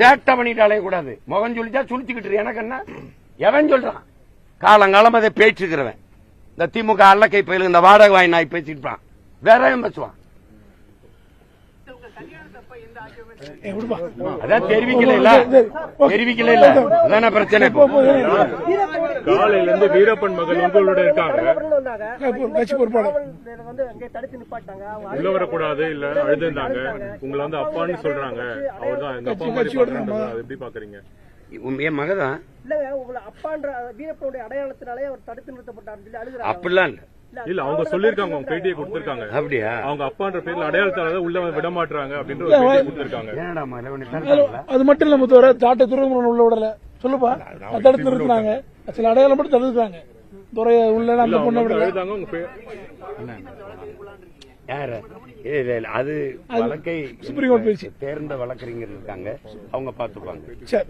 சேட்டை பண்ணிட்டு அலையக்கூடாது. முகம் சொல்லிச்சா சுழிச்சுக்கிட்டு. எனக்கு என்ன? எவன் சொல்றான்? காலங்காலம் அதை பேச்சுக்கிறவன். இந்த திமுக அல்லக்கை பயிலு இந்த வாடகை வாங்கி நாய் பேசிட்டு வேற எவன் பேசுவான். அதான் தெரிவிக்கல இல்ல தெரிவிக்கல இல்ல அதான பிரச்சனை காலையில இருந்து வீரப்பன் மகள் உங்களோட இருக்காங்க. கட்சி பொறுப்பாளர். வந்து அங்கே தடுத்து நிப்பாட்டாங்க. அவங்க உள்ள வரக்கூடாது இல்ல அழுதுந்தாங்க உங்களை வந்து அப்பான்னு சொல்றாங்க. அவர்தான் எங்க அப்பா எப்படி பாக்குறீங்க என் மகதான் இல்லங்க உங்களை அப்பான்ற வீரப்பனுடைய அடையாளத்தினாலே அவர் தடுத்து நிறுத்தப்பட்டார் சொல்லி அழுகிறாங்க. அப்படிலாம் இல்ல. இல்ல அவங்க சொல்லிருக்காங்க அவங்க பேட்டியை கொடுத்திருக்காங்க. அப்படியா? அவங்க அப்பான்ற பேர்ல அடையாளத்தால உள்ள விட மாட்டாங்க அப்படின்ற ஒரு பேட்டியை கொடுத்திருக்காங்க. அது மட்டும் இல்ல முத்தவர தாட்டை துறைமுகம் உள்ள விடல. சொல்லுப்பா. தடுத்து நிறுத்தினாங்க. சில அடையாளம் மட்டும் தடுத்துட்டாங்க. துறைய உள்ள அந்த பொண்ணை யாரு? இல்ல, இல்ல, அது வழக்கை சுப்ரீம் கோர்ட். தேர்ந்த வழக்கறிஞர் இருக்காங்க. அவங்க பாத்துப்பாங்க சரி.